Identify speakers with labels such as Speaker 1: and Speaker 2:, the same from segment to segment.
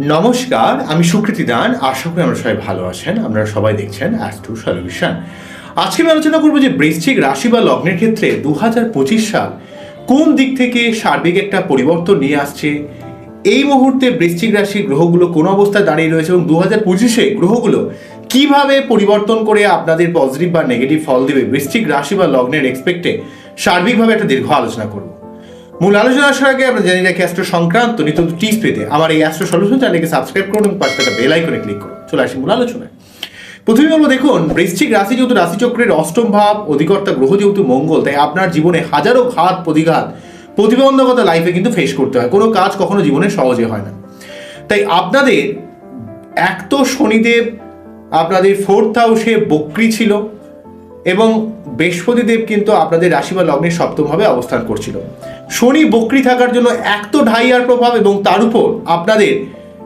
Speaker 1: নমস্কার, আমি সুকৃতি দান। আশা করি আমরা সবাই ভালো আছেন। আপনারা সবাই দেখছেন অ্যাস্ট্রো সলিউশন আজকে আমি আলোচনা করব যে বৃশ্চিক রাশি বা লগ্নের ক্ষেত্রে দু হাজার পঁচিশ সাল কোন দিক থেকে সার্বিক একটা পরিবর্তন নিয়ে আসছে? এই মুহূর্তে বৃশ্চিক রাশি গ্রহগুলো কোন অবস্থায় দাঁড়িয়ে রয়েছে এবং দু হাজার পঁচিশে গ্রহগুলো কীভাবে পরিবর্তন করে আপনাদের পজিটিভ বা নেগেটিভ ফল দেবে বৃশ্চিক রাশি বা লগ্নের এক্সপেক্টে সার্বিকভাবে একটা দীর্ঘ আলোচনা করব। মূল আলোচনা আসার আগে আমরা জানি রাখি অ্যাস্ট্রো সংক্রান্ত নিত্য টিপস পেতে আমার এই অ্যাস্ট্রো সলিউশন চ্যানেলকে সাবস্ক্রাইব করুন এবং পাশে থাকা বেল আইকনে ক্লিক করুন। চলে আসি মূল আলোচনায়। প্রথমে বলব, দেখুন, বৃশ্চিক রাশি যেহেতু রাশিচক্রের অষ্টম ভাব, অধিকর্তা গ্রহ যেহেতু মঙ্গল, তাই আপনার জীবনে হাজারো ঘাত প্রতিঘাত প্রতিবন্ধকতা লাইফে কিন্তু ফেস করতে হয়। কোনো কাজ কখনো জীবনে সহজে হয় না। তাই আপনাদের, এক তো শনিদেব, আপনাদের ফোর্থ হাউসে বক্রি ছিল এবং বৃহস্পতিদেব কিন্তু আপনাদের রাশি বা লগ্নের সপ্তমভাবে অবস্থান করছিল। শনি বক্রি থাকার জন্য এক তো ঢাইয়ার প্রভাব এবং তার উপর আপনাদের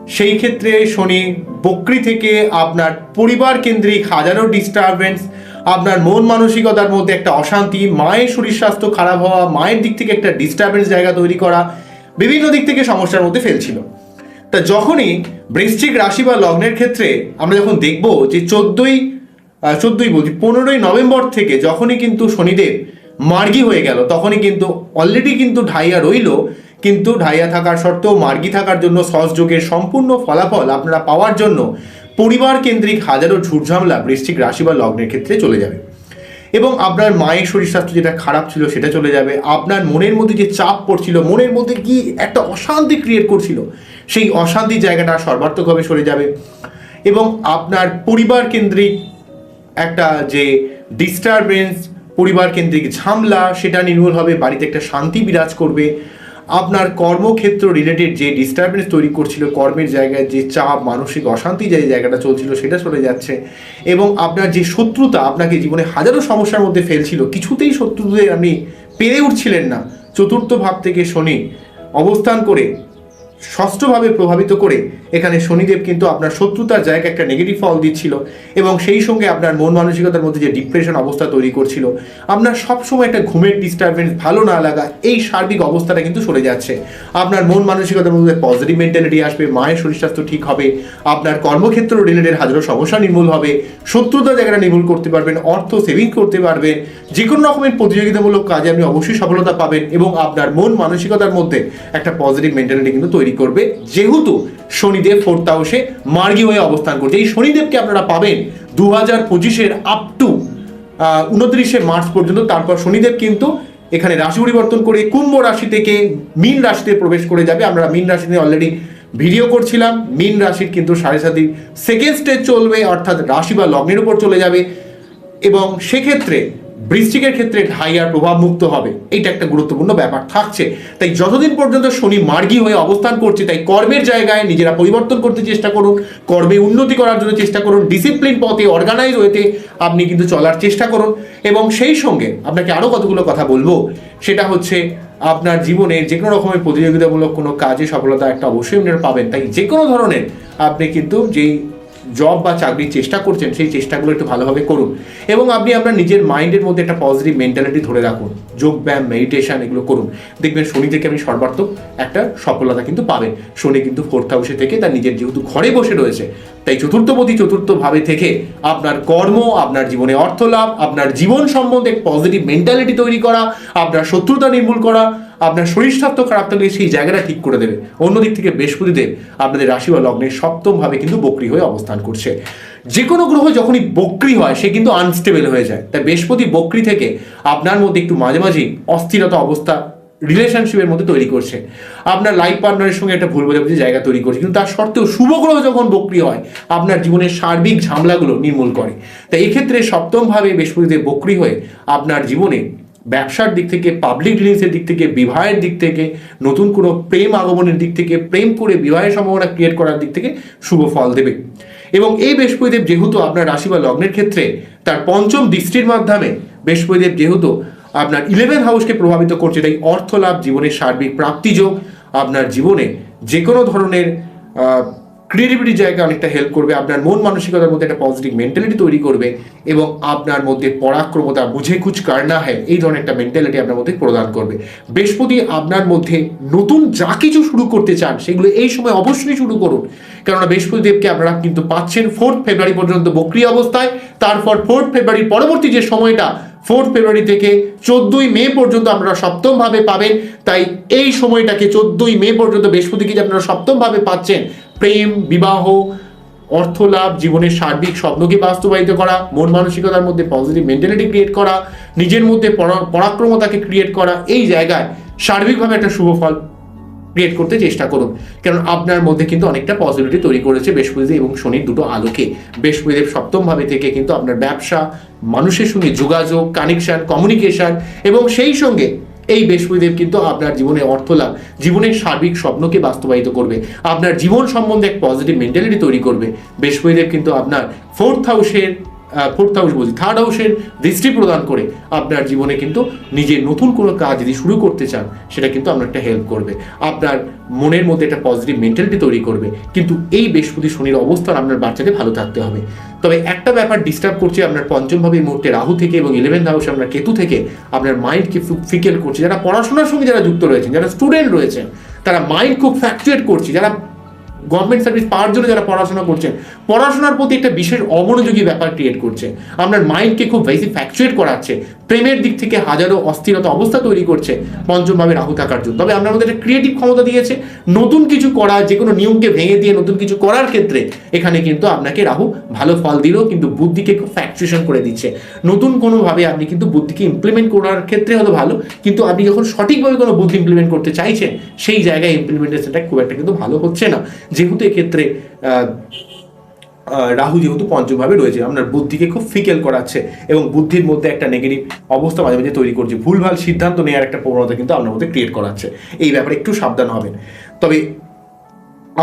Speaker 1: সেই ক্ষেত্রে শনি বকরি থেকে আপনার পরিবার কেন্দ্রিক হাজারো ডিস্টারবেন্স আপনার মন মানসিকতার মধ্যে একটা অশান্তি, মায়ের শরীর স্বাস্থ্য খারাপ হওয়া, মায়ের দিক থেকে একটা ডিস্টারবেন্স জায়গা তৈরি করা, বিভিন্ন দিক থেকে সমস্যার মধ্যে ফেলছিল। তা যখনই বৃশ্চিক রাশি বা লগ্নের ক্ষেত্রে আমরা যখন দেখব যে চোদ্দই চোদ্দই বলছি, পনেরোই নভেম্বর থেকে যখনই কিন্তু শনিদেব মার্গী হয়ে গেল। তখনই কিন্তু অলরেডি কিন্তু ঢাইয়া রইল। কিন্তু ঢাইয়া থাকার সত্ত্বেও মার্গি থাকার জন্য সহযোগের সম্পূর্ণ ফলাফল আপনারা পাওয়ার জন্য পরিবার কেন্দ্রিক হাজারো ঝুটঝামলা বৃশ্চিক রাশি বা লগ্নের ক্ষেত্রে চলে যাবে। এবং আপনার মায়ের শরীর স্বাস্থ্য যেটা খারাপ ছিল সেটা চলে যাবে। আপনার মনের মধ্যে যে চাপ পড়ছিল, মনের মধ্যে কি একটা অশান্তি ক্রিয়েট করছিল, সেই অশান্তির জায়গাটা সর্বাত্মকভাবে সরে যাবে। এবং আপনার পরিবার কেন্দ্রিক একটা যে ডিস্টারবেন্স পরিবার কেন্দ্রিক ঝামলা, সেটা নির্মূল হবে বাড়িতে একটা শান্তি বিরাজ করবে। আপনার কর্মক্ষেত্র রিলেটেড যে ডিস্টারবেন্স তৈরি করছিল, কর্মের জায়গায় যে চাপ, মানসিক অশান্তি যে জায়গাটা চলছিল, সেটা চলে যাচ্ছে। এবং আপনার যে শত্রুতা আপনাকে জীবনে হাজারো সমস্যার মধ্যে ফেলছিল, কিছুতেই শত্রুদের আপনি পেরে উঠছিলেন না। চতুর্থ ভাব থেকে শনি অবস্থান করে ষষ্ঠভাবে প্রভাবিত করে এখানে শনিদেব কিন্তু আপনার শত্রুতার জায়গায় একটা নেগেটিভ ফল দিচ্ছিল এবং সেই সঙ্গে আপনার মন মানসিকতার মধ্যে যে ডিপ্রেশন অবস্থা তৈরি করছিল, আপনার সবসময় একটা ঘুমের ডিস্টারবেন্স ভালো না লাগা, এই সার্বিক অবস্থাটা কিন্তু সরে যাচ্ছে। আপনার মন মানসিকতার মধ্যে পজিটিভ মেন্টালিটি আসবে, মায়ের শরীর স্বাস্থ্য ঠিক হবে, আপনার কর্মক্ষেত্র রিলেটেড হাজারো সমস্যা নির্মূল হবে, শত্রুতা জায়গাটা নির্মূল করতে পারবেন, অর্থ সেভিং করতে পারবেন যে কোনো রকমের প্রতিযোগিতামূলক কাজে আপনি অবশ্যই সফলতা পাবেন এবং আপনার মন মানসিকতার মধ্যে একটা পজিটিভ মেন্টালিটি কিন্তু তৈরি করবে। যেহেতু শনিদেব ফোর্থ হাউসে মার্গী হয়ে অবস্থান করছে। এই শনিদেবকে আপনারা পাবেন দু হাজার পঁচিশের আপ টু উনত্রিশে মার্চ পর্যন্ত। তারপর শনিদেব কিন্তু এখানে রাশি পরিবর্তন করে কুম্ভ রাশি থেকে মীন রাশিতে প্রবেশ করে যাবে। আমরা মীন রাশিতে অলরেডি ভিডিও করছিলাম। মীন রাশির কিন্তু সাড়ে সাতই সেকেন্ড স্টেজ চলবে, অর্থাৎ রাশি বা লগ্নের উপর চলে যাবে। এবং সেক্ষেত্রে বৃশ্চিকের ক্ষেত্রে ঢাইয়ার প্রভাব মুক্ত হবে। এটা একটা গুরুত্বপূর্ণ ব্যাপার থাকছে। তাই যতদিন পর্যন্ত শনি মার্গী হয়ে অবস্থান করছে, তাই কর্মের জায়গায় নিজেরা পরিবর্তন করতে চেষ্টা করুন, কর্মে উন্নতি করার জন্য চেষ্টা করুন ডিসিপ্লিন পথে অর্গানাইজ হতে আপনি কিন্তু চলার চেষ্টা করুন। এবং সেই সঙ্গে আপনাকে আরও কতগুলো কথা বলব, সেটা হচ্ছে আপনার জীবনে যে কোনো রকমের প্রতিযোগিতামূলক কোনো কাজে সফলতা একটা অবশ্যই আপনারা পাবেন। তাই যে কোনো ধরনের আপনি কিন্তু যেই জব বা চাকরির চেষ্টা করছেন, সেই চেষ্টাগুলো একটু ভালোভাবে করুন। এবং আপনি আপনার নিজের মাইন্ডের মধ্যে একটা পজিটিভ মেন্টালিটি ধরে রাখুন। যোগ ব্যায়াম মেডিটেশন এগুলো করুন। দেখবেন শনি থেকে আপনি সর্বার্থক একটা সফলতা কিন্তু পাবেন। শনি কিন্তু ফোর্থ হাউসে থেকে তার নিজের যেহেতু ঘরে বসে রয়েছে তাই চতুর্থপতি চতুর্থ ভাবে থেকে আপনার কর্ম, আপনার জীবনে অর্থ লাভ, আপনার জীবন সম্বন্ধে পজিটিভ মেন্টালিটি তৈরি করা, আপনার শত্রুতা নির্মূল করা, আপনার শরীর স্বাস্থ্য খারাপ থাকলে সেই জায়গাটা ঠিক করে দেবে। অন্যদিক থেকে বৃহস্পতিদেব আপনাদের রাশি বা লগ্নের সপ্তম ভাবে কিন্তু বক্রি হয়ে অবস্থান করছে। যে কোনো গ্রহ যখনই বক্রি হয়, সে কিন্তু আনস্টেবল হয়ে যায়। তাই বৃহস্পতি বক্রি থেকে আপনার মধ্যে একটু মাঝে মাঝেই অস্থিরতা অবস্থা রিলেশনশিপের মধ্যে তৈরি করছে। আপনার লাইফ পার্টনারের সঙ্গে একটা ভুল বোঝাবুঝি জায়গা তৈরি করছে, কিন্তু তার সত্ত্বেও শুভ গ্রহ যখন বক্রি হয়, আপনার জীবনের সার্বিক ঝামেলাগুলো নির্মূল করে। তাই এক্ষেত্রে সপ্তমভাবে বৃহস্পতিদেব বক্রি হয়ে আপনার জীবনে ব্যবসার দিক থেকে পাবলিক ডিলিংসের দিক থেকে, বিবাহের দিক থেকে, নতুন কোনো প্রেম আগমনের দিক থেকে, প্রেম করে বিবাহের সম্ভাবনা ক্রিয়েট করার দিক থেকে শুভ ফল দেবে। এবং এই বৃহস্পতিদেব যেহেতু আপনার রাশি বা লগ্নের ক্ষেত্রে তার পঞ্চম দৃষ্টির মাধ্যমে বৃহস্পতিদেব যেহেতু আপনার ইলেভেন হাউসকে প্রভাবিত করছে তাই অর্থ লাভ জীবনের সার্বিক প্রাপ্তিযোগ। আপনার জীবনে যে কোনো ধরনের ক্রিয়েটিভিটির জায়গায় অনেকটা হেল্প করবে, আপনার মন মানসিকতার মধ্যে একটা পজিটিভ মেন্টালিটি তৈরি করবে এবং আপনার মধ্যে পরাক্রমতা বুঝে কুচ কারনা হয়, এই ধরনের একটা মেন্টালিটি আপনার মধ্যে প্রদান করবে। বৃহস্পতি আপনার মধ্যে নতুন যা কিছু শুরু করতে চান, সেগুলো এই সময় অবশ্যই শুরু করুন। কেননা বৃহস্পতিদেবকে আপনারা কিন্তু পাচ্ছেন ফোর্থ ফেব্রুয়ারি পর্যন্ত বক্রিয় অবস্থায়, তারপর ফোর্থ ফেব্রুয়ারির পরবর্তী যে সময়টা ফোর্থ ফেব্রুয়ারি থেকে চোদ্দই মে পর্যন্ত আপনারা সপ্তমভাবে পাবেন। তাই এই সময়টাকে চোদ্দই মে পর্যন্ত বৃহস্পতিকে যে আপনারা সপ্তমভাবে পাচ্ছেন, প্রেম, বিবাহ অর্থ লাভ জীবনের সার্বিক স্বপ্নকে বাস্তবায়িত করা, মন মানসিকতার মধ্যে পজিটিভ মেন্টালিটি ক্রিয়েট করা, নিজের মধ্যে পরা- পরাক্রমতাকে ক্রিয়েট করা, এই জায়গায় সার্বিকভাবে একটা শুভ ফল ক্রিয়েট করতে চেষ্টা করুন। কারণ আপনার মধ্যে কিন্তু অনেকটা পজিটিভিটি তৈরি করেছে বৃহস্পতিদেব এবং শনির দুটো আলোকে। বৃহস্পতিদেব সপ্তমভাবে থেকে কিন্তু আপনার ব্যবসা মানুষের সঙ্গে যোগাযোগ কানেকশন কমিউনিকেশন এবং সেই সঙ্গে এই বৃহস্পতিদেব কিন্তু আপনার জীবনে অর্থ লাভ, জীবনের সার্বিক স্বপ্নকে বাস্তবায়িত করবে, আপনার জীবন সম্বন্ধে এক পজিটিভ মেন্টালিটি তৈরি করবে। বৃহস্পতিদেব কিন্তু আপনার ফোর্থ হাউসের ফোর্থ হাউস বলছি থার্ড হাউসের দৃষ্টি প্রদান করে আপনার জীবনে কিন্তু নিজের নতুন কোনো কাজ যদি শুরু করতে চান, সেটা কিন্তু আপনার একটা হেল্প করবে। আপনার মনের মধ্যে একটা পজিটিভ মেন্টালিটি তৈরি করবে। কিন্তু এই বৃহস্পতি শনির অবস্থান আপনার বাচ্চাদের ভালো থাকতে হবে। তবে একটা ব্যাপার ডিস্টার্ব করছে আপনার পঞ্চমভাবে এই মুহূর্তে রাহু থেকে এবং ইলেভেন্থ হাউসে আপনার কেতু থেকে আপনার মাইন্ডকে ফিকেল করছে। যারা পড়াশোনার সঙ্গে যারা যুক্ত রয়েছেন, যারা স্টুডেন্ট রয়েছেন, তারা মাইন্ড খুব ফ্যাকচুয়েট করছে। যারা গভর্নমেন্ট সার্ভিস পাওয়ার জন্য যারা পড়াশোনা করছেন, পড়াশোনার প্রতি একটা বিশেষ অমনোযোগী ব্যাপার ক্রিয়েট করছে। আপনার মাইন্ডকে খুব বেশি ফ্যাকচুয়েট করাচ্ছে। প্রেমের দিক থেকে হাজারো অস্থিরতা অবস্থা তৈরি করছে পঞ্চমভাবে রাহু থাকার জন্য। তবে মধ্যে একটা ক্রিয়েটিভ ক্ষমতা দিয়েছে, নতুন কিছু করা যে কোনো নিয়মকে ভেঙে দিয়ে নতুন কিছু করার ক্ষেত্রে এখানে কিন্তু আপনাকে রাহু ভালো ফল দিলেও কিন্তু বুদ্ধিকে ফ্যাকচুয়েশন করে দিচ্ছে। নতুন কোনোভাবে আপনি কিন্তু বুদ্ধিকে ইমপ্লিমেন্ট করার ক্ষেত্রে হলো ভালো, কিন্তু আপনি যখন সঠিকভাবে কোনো বুদ্ধি ইমপ্লিমেন্ট করতে চাইছেন, সেই জায়গায় ইমপ্লিমেন্টেশনটা খুব একটা কিন্তু ভালো হচ্ছে না। যেহেতু এক্ষেত্রে রাহু যেহেতু পঞ্চমভাবে রয়েছে, আপনার বুদ্ধিকে খুব ফিকেল করাচ্ছে এবং বুদ্ধির মধ্যে একটা নেগেটিভ অবস্থা মাঝে মাঝে তৈরি করছে। ভুলভাল সিদ্ধান্ত নেওয়ার একটা প্রবণতা কিন্তু আপনার মধ্যে ক্রিয়েট করাচ্ছে। এই ব্যাপারে একটু সাবধান হবেন। তবে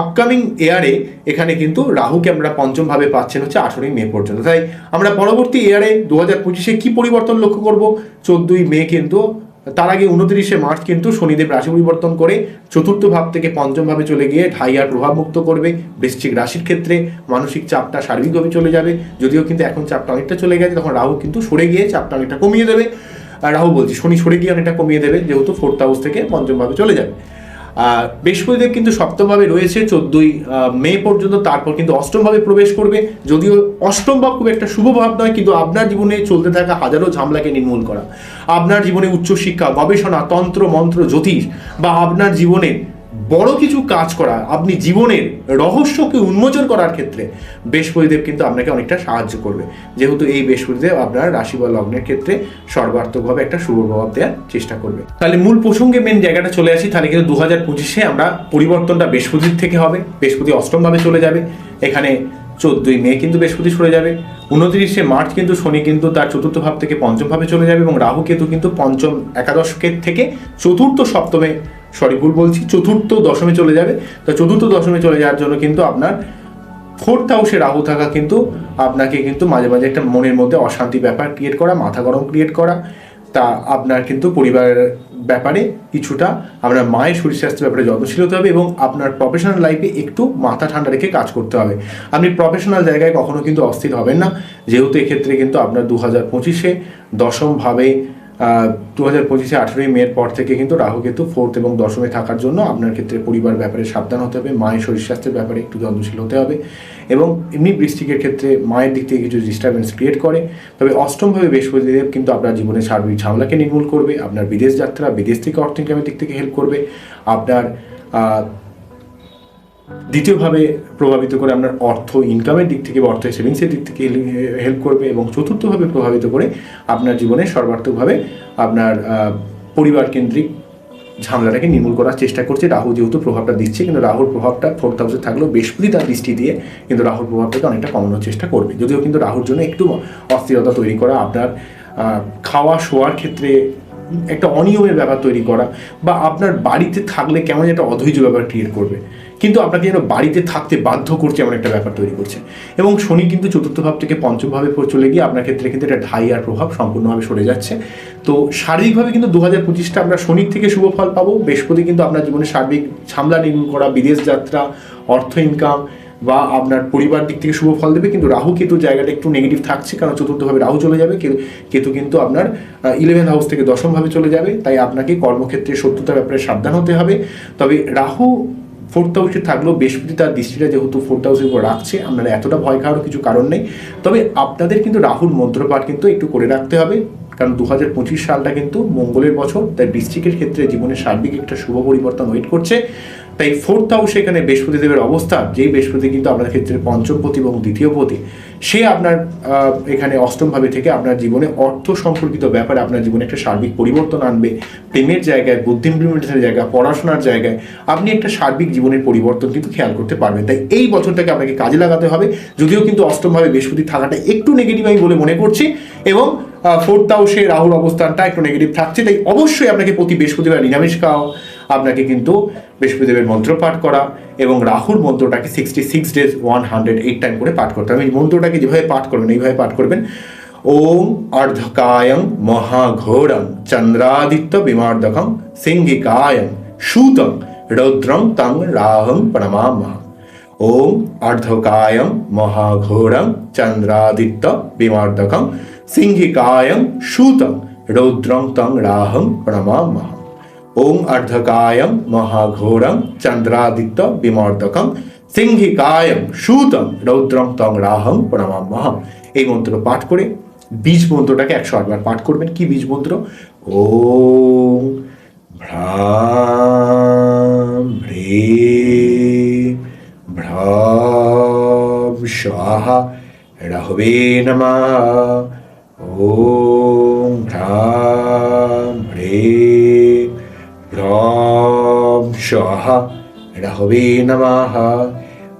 Speaker 1: আপকামিং এয়ারে এখানে কিন্তু রাহুকে আমরা পঞ্চমভাবে পাচ্ছেন হচ্ছে আঠেরোই মে পর্যন্ত। তাই আমরা পরবর্তী এয়ারে দু হাজার পঁচিশে কী পরিবর্তন লক্ষ্য করব? চোদ্দোই মে কিন্তু তার আগে উনত্রিশে মার্চ কিন্তু শনিদেব রাশি পরিবর্তন করে চতুর্থ ভাব থেকে পঞ্চম ভাবে চলে গিয়ে ঢাইয়ার প্রভাব মুক্ত করবে, বৃশ্চিক রাশির ক্ষেত্রে মানসিক চাপটা সার্বিকভাবে চলে যাবে, যদিও কিন্তু এখন চাপটা অনেকটা চলে গেছে, তখন রাহু কিন্তু সরে গিয়ে চাপটা অনেকটা কমিয়ে দেবে। রাহু বলছি, শনি সরে গিয়ে অনেকটা কমিয়ে দেবে, যেহেতু ফোর্থ হাউস থেকে পঞ্চমভাবে চলে যাবে। বৃহস্পতিদেব কিন্তু সপ্তমভাবে রয়েছে, চোদ্দই মে পর্যন্ত, তারপর কিন্তু অষ্টমভাবে প্রবেশ করবে। যদিও অষ্টম ভাব খুব একটা শুভ ভাব নয়, কিন্তু আপনার জীবনে চলতে থাকা হাজারো ঝামলাকে নির্মূল করা। আপনার জীবনে উচ্চশিক্ষা, গবেষণা, তন্ত্র, মন্ত্র, জ্যোতিষ বা আপনার জীবনে বড় কিছু কাজ করা, আপনি জীবনের রহস্যকে উন্মোচন করার ক্ষেত্রে বৃহস্পতিদেব কিন্তু আপনাকে অনেকটা সাহায্য করবে। যেহেতু এই বৃহস্পতিদেব আপনার রাশি বা লগ্নের ক্ষেত্রে সর্বার্থকভাবে একটা শুভ প্রভাব দেওয়ার চেষ্টা করবে। তাহলে মূল প্রসঙ্গে মেন জায়গাটা চলে আসি, তাহলে কিন্তু দু হাজার পঁচিশে আমরা পরিবর্তনটা বৃহস্পতির থেকে হবে। বৃহস্পতি অষ্টমভাবে চলে যাবে, এখানে চোদ্দই মে কিন্তু বৃহস্পতি সরে যাবে। উনত্রিশে মার্চ কিন্তু শনি কিন্তু তার চতুর্থ ভাব থেকে পঞ্চম ভাবে চলে যাবে এবং রাহু কেতু কিন্তু পঞ্চম একাদশকের থেকে চতুর্থ সপ্তমে সরি, ভুল বলছি, চতুর্থ দশমে চলে যাবে। তো চতুর্থ দশমে চলে যাওয়ার জন্য কিন্তু আপনার ফোর্থ হাউসে রাহু থাকা কিন্তু আপনাকে কিন্তু মাঝে মাঝে একটা মনের মধ্যে অশান্তি ব্যাপার ক্রিয়েট করা, মাথা গরম ক্রিয়েট করা। তা আপনার কিন্তু পরিবারের ব্যাপারে কিছুটা আপনার মায়ের শরীর স্বাস্থ্যের ব্যাপারে যত্নশীল হতে হবে এবং আপনার প্রফেশনাল লাইফে একটু মাথা ঠান্ডা রেখে কাজ করতে হবে। আপনি প্রফেশনাল জায়গায় কখনো কিন্তু অস্থির হবেন না। যেহেতু এক্ষেত্রে কিন্তু আপনার দু হাজার পঁচিশে দশমভাবে দু হাজার পঁচিশে আঠেরোই মের পর থেকে কিন্তু রাহু কেতু ফোর্থ এবং দশমে থাকার জন্য আপনার ক্ষেত্রে পরিবার ব্যাপারে সাবধান হতে হবে, মায়ের শরীর স্বাস্থ্যের ব্যাপারে একটু যত্নশীল হতে হবে এবং এমনি বৃষ্টিকের ক্ষেত্রে মায়ের দিক থেকে কিছু ডিস্টারবেন্স ক্রিয়েট করে। তবে অষ্টমভাবে বৃহস্পতিদেব কিন্তু আপনার জীবনের সার্বিক ঝামেলাকে নির্মূল করবে, আপনার বিদেশ যাত্রা, বিদেশ থেকে অর্থ ইনকামের দিক থেকে হেল্প করবে, আপনার দ্বিতীয়ভাবে প্রভাবিত করে আপনার অর্থ ইনকামের দিক থেকে বা অর্থ সেভিংসের দিক থেকে হেল্প করবে এবং চতুর্থভাবে প্রভাবিত করে আপনার জীবনে সর্বার্থকভাবে আপনার পরিবার কেন্দ্রিক ঝামেলাটাকে নির্মূল করার চেষ্টা করছে। রাহু যেহেতু প্রভাবটা দিচ্ছে, কিন্তু রাহুর প্রভাবটা ফোর্থ হাউসে থাকলেও বৃহস্পতি তার দৃষ্টি দিয়ে কিন্তু রাহুর প্রভাবটাকে অনেকটা কমানোর চেষ্টা করবে। যদিও কিন্তু রাহুর জন্য একটু অস্থিরতা তৈরি করা, আপনার খাওয়া শোয়ার ক্ষেত্রে একটা অনিয়মের ব্যাপার তৈরি করা বা আপনার বাড়িতে থাকলে কেমন একটা অধৈর্য ব্যাপার ক্রিয়েট করবে। কিন্তু আপনাকে যেন বাড়িতে থাকতে বাধ্য করছে এমন একটা ব্যাপার তৈরি করছে। এবং শনি কিন্তু চতুর্থ ভাব থেকে পঞ্চম ভাবে চলে গিয়ে আপনার ক্ষেত্রে কিন্তু একটা ঢাই আর প্রভাব সম্পূর্ণভাবে সরে যাচ্ছে। তো শারীরিকভাবে কিন্তু দু হাজার পঁচিশটা আমরা শনির থেকে শুভ ফল পাবো। বৃহস্পতি কিন্তু আপনার জীবনে সার্বিক ঝামলা নির্মূল করা, বিদেশ যাত্রা, অর্থ ইনকাম বা আপনার পরিবার দিক থেকে শুভ ফল দেবে। কিন্তু রাহু কেতু জায়গাটা একটু নেগেটিভ থাকছে, কারণ চতুর্থভাবে রাহু চলে যাবে। কেতু কিন্তু আপনার ইলেভেন হাউস থেকে দশমভাবে চলে যাবে। তাই আপনাকে কর্মক্ষেত্রে শত্রুতার ব্যাপারে সাবধান হতে হবে। তবে রাহু ফোর্থ হাউসে থাকলেও বৃহস্পতি তার দৃষ্টিটা যেহেতু ফোর্থ হাউসের উপর রাখছে আপনারা এতটা ভয় খাওয়ারও কিছু কারণ নেই। তবে আপনাদের কিন্তু রাহুল মন্ত্রপাঠ কিন্তু একটু করে রাখতে হবে, কারণ দু হাজার পঁচিশ সালটা কিন্তু মঙ্গলের বছর, তাই বৃষ্টিকের ক্ষেত্রে জীবনের সার্বিক একটা শুভ পরিবর্তন ওয়েট করছে। তাই ফোর্থ হাউসে এখানে বৃহস্পতি দেবের অবস্থা, যেই বৃহস্পতি কিন্তু আপনার ক্ষেত্রে পঞ্চমপতি এবং দ্বিতীয়পতি, সে আপনার এখানে অষ্টমভাবে থেকে আপনার জীবনে অর্থ সম্পর্কিত ব্যাপারে আপনার জীবনে একটা সার্বিক পরিবর্তন আনবে, প্রেমের জায়গায় বুদ্ধি ইমপ্লিমেন্টেশনের জায়গায়, পড়াশোনার জায়গায়, আপনি একটা সার্বিক জীবনের পরিবর্তন কিন্তু খেয়াল করতে পারবেন। তাই এই বছরটাকে আপনাকে কাজে লাগাতে হবে, যদিও কিন্তু অষ্টমভাবে বৃহস্পতি থাকাটা একটু নেগেটিভ আমি বলে মনে করছি এবং ফোর্থ হাউসে রাহুর অবস্থানটা একটু নেগেটিভ থাকছে, তাই অবশ্যই আপনাকে প্রতি বৃহস্পতিবার নিরামিষ খাওয়া আপনাকে কিন্তু বৃহস্পতিদেবের মন্ত্র পাঠ করা এবং রাহুর মন্ত্রটাকে sixty six days one hundred eight time করে পাঠ করতে হবে। এই মন্ত্রটাকে যেভাবে পাঠ করবেন, এইভাবে পাঠ করবেন। ওম অর্ধকায়ং মহাঘোরং চন্দ্রাদিত্য বিমার্দকং সিংহিকায়ং সুতং রৌদ্রং তং রাহং প্রণমামহ। ওম অর্ধকায়ং মহাঘোরং চন্দ্রাদিত্য বিমার্দকং সিংহিকায়ং সুতং রৌদ্রং তং রাহং প্রণমামহ। ওং অর্ধকায়ং মহাঘোরং চন্দ্রাদিত্য বিমর্দকং সিংহিকায়ং সুতং রৌদ্রং তং রাহং প্রণমামহম এই মন্ত্র পাঠ করে বীজ মন্ত্রটাকে একশো আটবার পাঠ করবেন। কি বীজ মন্ত্র? ও ভ্রাম ভ্রীম ভ্রাম স্বাহা। রাহবে নমঃ। ওম ভ্রাম ভ্রাম স্বাহা রাহবে নমঃ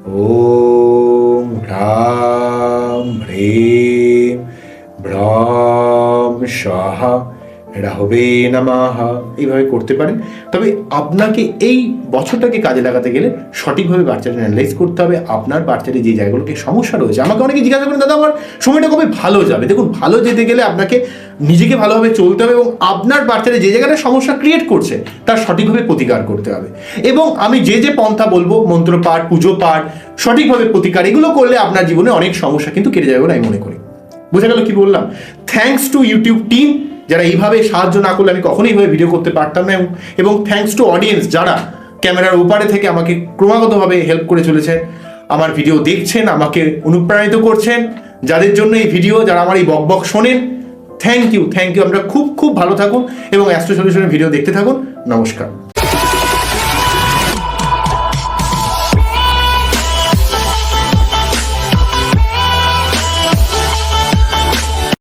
Speaker 1: ওম ভ্রাম ভ্রীম স্বাহা রাহবে নমঃ এইভাবে করতে পারেন। তবে আপনাকে এই বছরটাকে কাজে লাগাতে গেলে সঠিকভাবে বাচ্চাটা অ্যানালাইজ করতে হবে। আপনার বাচ্চাটি যে জায়গাগুলোকে সমস্যা রয়েছে, আমাকে অনেকে জিজ্ঞাসা করেন, দাদা, আমার সময়টা কবে ভালো যাবে? দেখুন, ভালো যেতে গেলে আপনাকে নিজেকে ভালোভাবে চলতে হবে এবং আপনার বাচ্চাটা যে জায়গাটা সমস্যা ক্রিয়েট করছে, তার সঠিকভাবে প্রতিকার করতে হবে। এবং আমি যে যে পন্থা বলব, মন্ত্র পাঠ, পুজো পাঠ, সঠিকভাবে প্রতিকার, এগুলো করলে আপনার জীবনে অনেক সমস্যা কিন্তু কেটে যাবে বলে আমি মনে করি। বোঝা গেল কি বললাম? থ্যাঙ্কস টু ইউটিউব টিম যারা এইভাবে সাহায্য না করলে আমি কখনোই এইভাবে ভিডিও করতে পারতাম না এবং- থ্যাংকস টু অডিয়েন্স যারা ক্যামেরার ওপারে থেকে আমাকে ক্রমাগতভাবে হেল্প করে চলেছে, আমার ভিডিও দেখছেন, আমাকে অনুপ্রাণিত করছেন, যাদের জন্য এই ভিডিও যারা আমার এই বক বক শোনেন থ্যাংক ইউ থ্যাংক ইউ আমরা খুব খুব ভালো থাকুন এবং অ্যাস্ট্রো সলিউশনের ভিডিও দেখতে থাকুন। নমস্কার।